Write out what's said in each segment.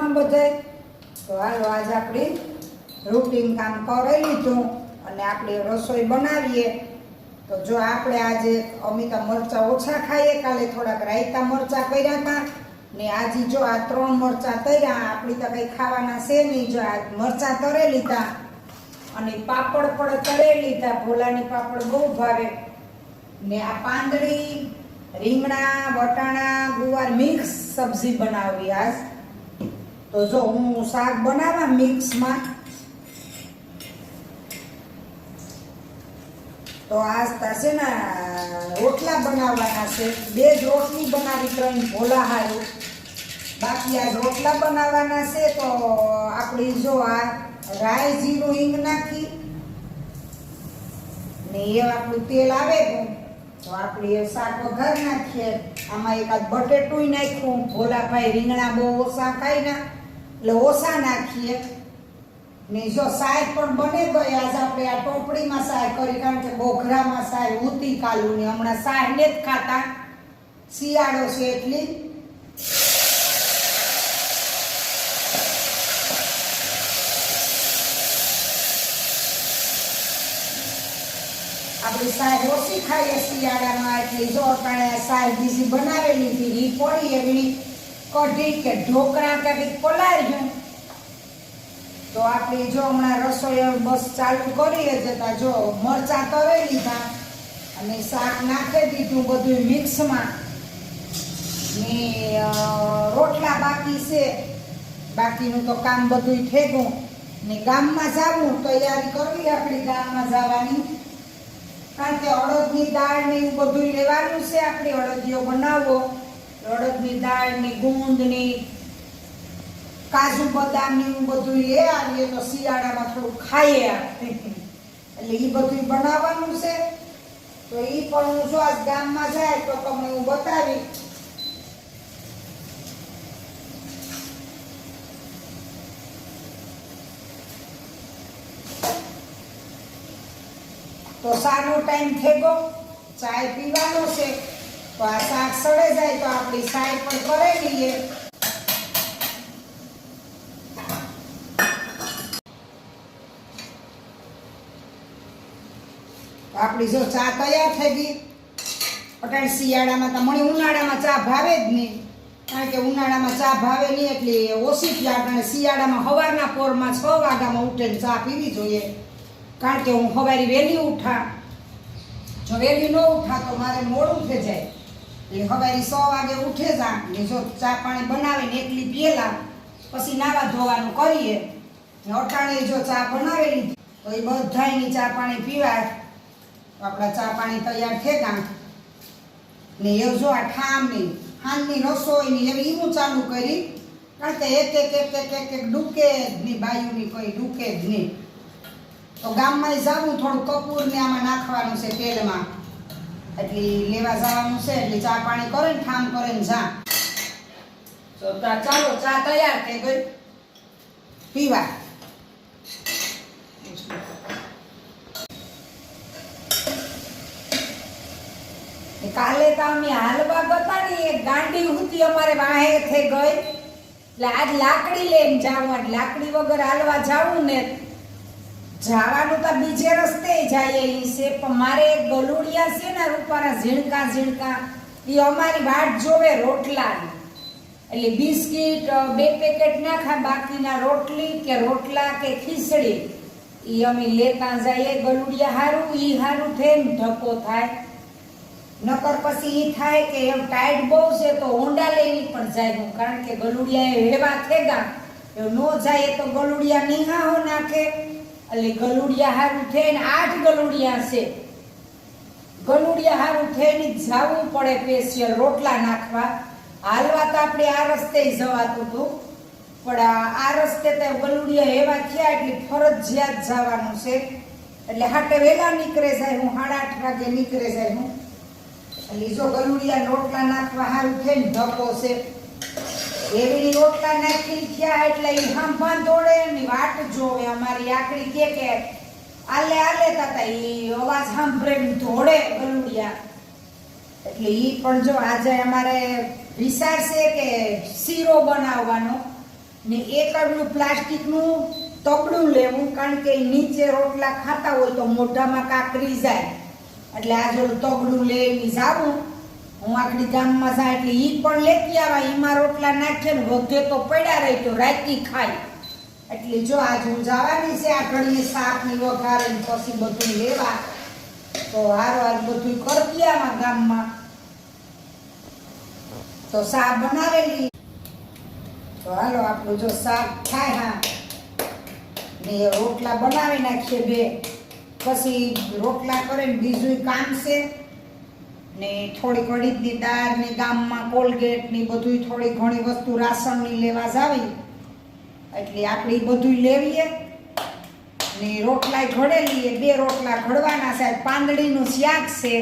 મજામાં બધાય તો હાલો, આજ આપણે રૂટીન કામ કરી લીધું અને આપણે રસોઈ બનાવીએ. તો જો આપણે આજે અમિતા મરચાં ઓછા ખાઈએ, કાલે થોડાક રાયતા મરચાં કર્યા હતા ને આજે જો આ ત્રણ મરચાં તર્યા, આપણી તો કંઈ ખાવાના છે નહીં. જો આ મરચાં તરે લીધા અને પાપડ પણ તરે લીધા, ભોલાની પાપડ બહુ ભાવે. ને આ પાંદડી, રીંગણા, વટાણા, ગુવાર મિક્સ સબ્જી બનાવી આજ. તો જો હું શાક બનાવવા મિક્સમાં, તો આજ થશે ને, રોટલા બનાવવાના છે. બે જ રોટલી બનાવી, ત્રણ ભોલા હારું. બાકી આ રોટલા બનાવવાના છે, તો આપણી જો આ રાય જીરું હિંગ નાખી, ને એ આપણું તેલ આવે તો આપણે શાક વઘાર નાખીએ. આમાં એકાદ બટેટું નાખ્યું, ભોલાભાઈ રીંગણા બહુ ઓછા ખાઈ ના. એટલે ઓછા નાખીએ. ને જો સાય પણ બને ગઈ આજ આપણે આ ટોપડીમાં સાય કરી, કારણ કે બોઘરામાં સાય ઉતી કાલુની, હમણાં સાય ને જ ખાતા. શિયાળો છે એટલી. આપણી સાહેબ ઓછી ખાઈએ શિયાળામાં, એટલે જો અટાણે સાહેબ બીજી બનાવેલી હતી એ પડી એવી કઢી કે ઢોકળા કે કંઈક પલાળ્યું તો આપણે જો હમણાં રસોઈ બસ ચાલુ કરીએ જતા જો મરચાં તરે લીધા અને શાક નાખી દીધું બધું મિક્સમાં. ને રોટલા બાકી છે. બાકીનું તો કામ બધું ઠેગું. ને ગામમાં જાવું, તૈયારી કરવી આપણી ગામમાં જવાની. કારણ કે અડદની દાળ ને એવું બધું લેવાનું છે, આપણે અડદિયો બનાવવો. અડદની દાળની, ગુંદની, કાજુ બદામની બધું લે આવીએ તો શિયાળામાં થોડું ખાઈએ એટલે એ બધું બનાવવાનું છે. તો એ પણ હું જો આજ ગામમાં જાય તો તમને હું બતાવી તો સારો ટાઈમ થઈ ગયો ચાય પીવાનો છે. તો આ શાક સડે જાય તો આપણી સાઈડ પણ કરી લઈએ. આપણી જો ચા તૈયાર થઈ ગઈ. અટાણ શિયાળામાં તો મને ઉનાળામાં ચા ભાવે જ નહીં. કારણ કે ઉનાળામાં ચા ભાવે નહીં એટલે ઓછી પીવા કારણ શિયાળામાં સવારના પોરમાં છ વાગ્યામાં ઉઠીને ચા પીવી જોઈએ. કારણ કે હું સવારે વહેલી ઉઠા. જો વહેલી ન ઉઠા તો મારે મોડું થઈ જાય. એટલે સવારે સો વાગે ઉઠે જા ને જો ચા પાણી બનાવીને એકલી પીએલા, પછી નાવા ધોવાનું કરીએ. ને અટાણે જો ચા બનાવેલી, તો એ બધાયની ચા પાણી પીવાય. આપણા ચા પાણી તૈયાર થેગા ને એવું જો આ ઠામની હાનની રસોઈની એવી એવું ચાલુ કરી, કારણ કે એક એક એક એક એક એક ડૂકે જ નહીં, બાયુની કોઈ ડૂકે જ નહીં. તો ગામમાં જાવું થોડું કપૂરને આમાં નાખવાનું છે તેલમાં. એટલે લેવા જવાનું છે, એટલે ચા પાણી કરે ને ઠામ કરે ને જા. તો ચાલો, ચા તૈયાર થઈ ગઈ. પીવા. કાલે તો અમે હાલવા ગતા એક ગાંડી હતી અમારે વાહે થઈ ગઈ. એટલે આજ લાકડી લઈને જાવું લાકડી વગર હાલવા જાવું ને જવાનું તો બીજે રસ્તે જાય એ છે, પણ મારે ગલુડિયા છે ને રૂપારા ઝીણકા ઝીણકા એ અમારી વાટ જોવે રોટલાની. એટલે બિસ્કિટ બે પેકેટ નાખા, બાકીના રોટલી કે રોટલા કે ખીચડી. ઈ અમે લેતા જઈએ ગલુડિયા હારું, ઈ હારું થઈને ધક્કો થાય. નકર પછી ઈ થાય કે એમ ટાઈટ બહુ છે તો હોંડા લઈને પણ જાય હું, કારણ કે ગલુડિયા એ હેવા થેગા. એવું નો જાય તો ગલુડિયા નિહાહો નાખે. એટલે ગલુડિયા હારું થઈને આઠ ગલુડિયા છે ગલુડિયા હારું થઈને જાવું પડે સ્પેશિયલ રોટલા નાખવા. હાલવા તો આપણે આ રસ્તે જવાતું હતું. પણ આ- રસ્તે તો ગલુડિયા એવા થયા એટલે ફરજિયાત જવાનું છે. એટલે હાટે વહેલા નીકળે જાય હું, સાડા આઠ વાગે નીકળે જાય હું. એટલે જો ગલુડિયા રોટલા નાખવા હારું થઈને ધક્કો છે. એવી રોટલા નાખી થયા એટલે ઈ હાંભા દોડે ની વાટ જોવે. અમારી આકડી કે કે, આલે આલે તાતા, ઈ અવાજ સાંભળે દોડે ગલુડિયા. એટલે ઈ પણ જો આજે અમારે વિચાર છે કે શીરો બનાવવાનો ને એકડનું પ્લાસ્ટિકનું તબડું લેવું, કારણ કે નીચે રોટલા ખાતા હોય તો મોઢામાં કાકરી જાય એટલે આજે તબડું લઈને જાવું હું આખડી ગામમાં જાય એટલે ઈ પણ લેતી આવા, ઈમાં રોટલા નાખે ને વધે તો પડ્યા રહી તો રાતી ખાય. એટલે જો આજ હું જવાની છે આ ઘડીએ શાકની વઘારે પછી બધું લેવા, તો હાર વાર બધું કરતી આવા ગામમાં. તો શાક બનાવેલી. તો હાલો આપણું જો શાક થાય હા. ને રોટલા બનાવી નાખીએ બે. પછી રોટલા કરે ને બીજું કામ છે. ને થોડી ઘડીની દાળ ને ગામમાં કોલગેટ ને બધું થોડી ઘણી વસ્તુ રાસણની લેવા જાવી. એટલે આપણે બધું લેવીએ ને રોટલા ઘડેલીએ. બે રોટલા ઘડવાના સાહેબ પાંદડીનું શાક છે.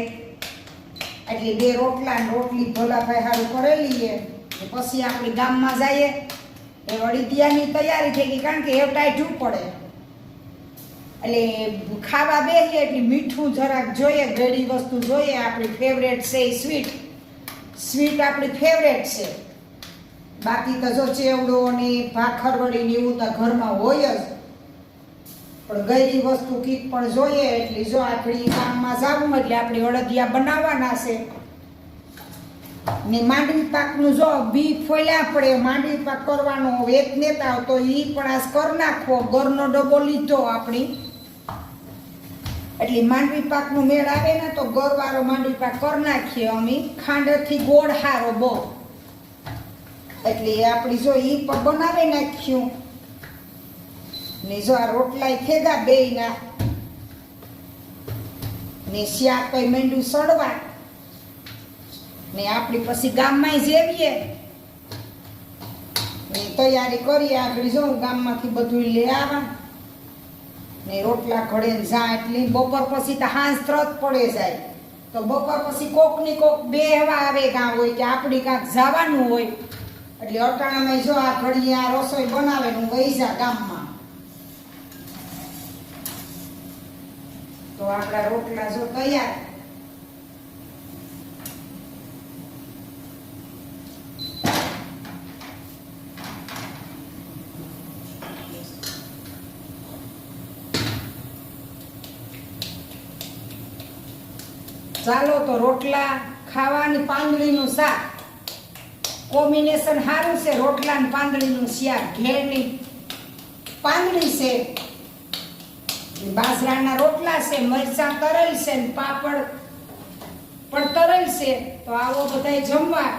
એટલે બે રોટલા રોટલી ભોલાભાઈ સારું કરેલી પછી આપણે ગામમાં જઈએ. એ અડીદિયાની તૈયારી થઈ ગઈ. કારણ કે એ ટાઈટું પડે એટલે ખાવા બેસીએ એટલે મીઠું જરાક જોઈએ, ઘડી વસ્તુ જોઈએ. આપણી ફેવરેટ છે એ સ્વીટ સ્વીટ આપણી ફેવરેટ છે. બાકી તો જો ચેવડો ને ભાખરવડી ને એવું તો ઘરમાં હોય જ. પણ ગયેલી વસ્તુ કીક પણ જોઈએ. એટલે જો આપણી કામમાં જવું એટલે આપણે અડદિયા બનાવવાના છે. ને માંડવી પાકનું જો બી ફોલ્યા પડે, માંડવી પાક કરવાનો એક નેતા તો એ પણ આ કર નાખવો. ઘરનો ડબ્બો લીધો આપણી. એટલે માંડવી પાકનો મેળ આવે ને તો ગોળવાળો માંડવી પાક કરી નાખીએ અમે. ખાંડથી ગોળ હારો બહુ. એટલે આપણી જો પણ બનાવી નાખ્યું. ને જો આ રોટલા ખેગા બેયના. ને શાક કઈ મેંડું સડવા ને આપણી પછી ગામમાં જેવીએ. ને તૈયારી કરીએ આગળ જો ગામમાંથી બધું લઈ આવા. ને રોટલા ઘડે ને જા એટલે બપોર પછી તો હાંસ ત્રત પડે જાય. તો બપોર પછી કોકની કોક બે એવા આવે કાં હોય કે આપણી કાંક જવાનું હોય. એટલે અટાણામાં જો આ ઘડીએ આ રસોઈ બનાવે હું જા ગામમાં. તો આપણા રોટલા જો તૈયાર ચાલો તો રોટલા ખાવાની પાંદડીનું શાક. કોમ્બિનેશન સારું છે રોટલા ને પાંદડીનું શાક. ઘેરની પાંદડી છે બાજરાના રોટલા છે, મરચાં તરેલ છે પાપડ પણ તરેલ છે. તો આવો બધાય જમવા.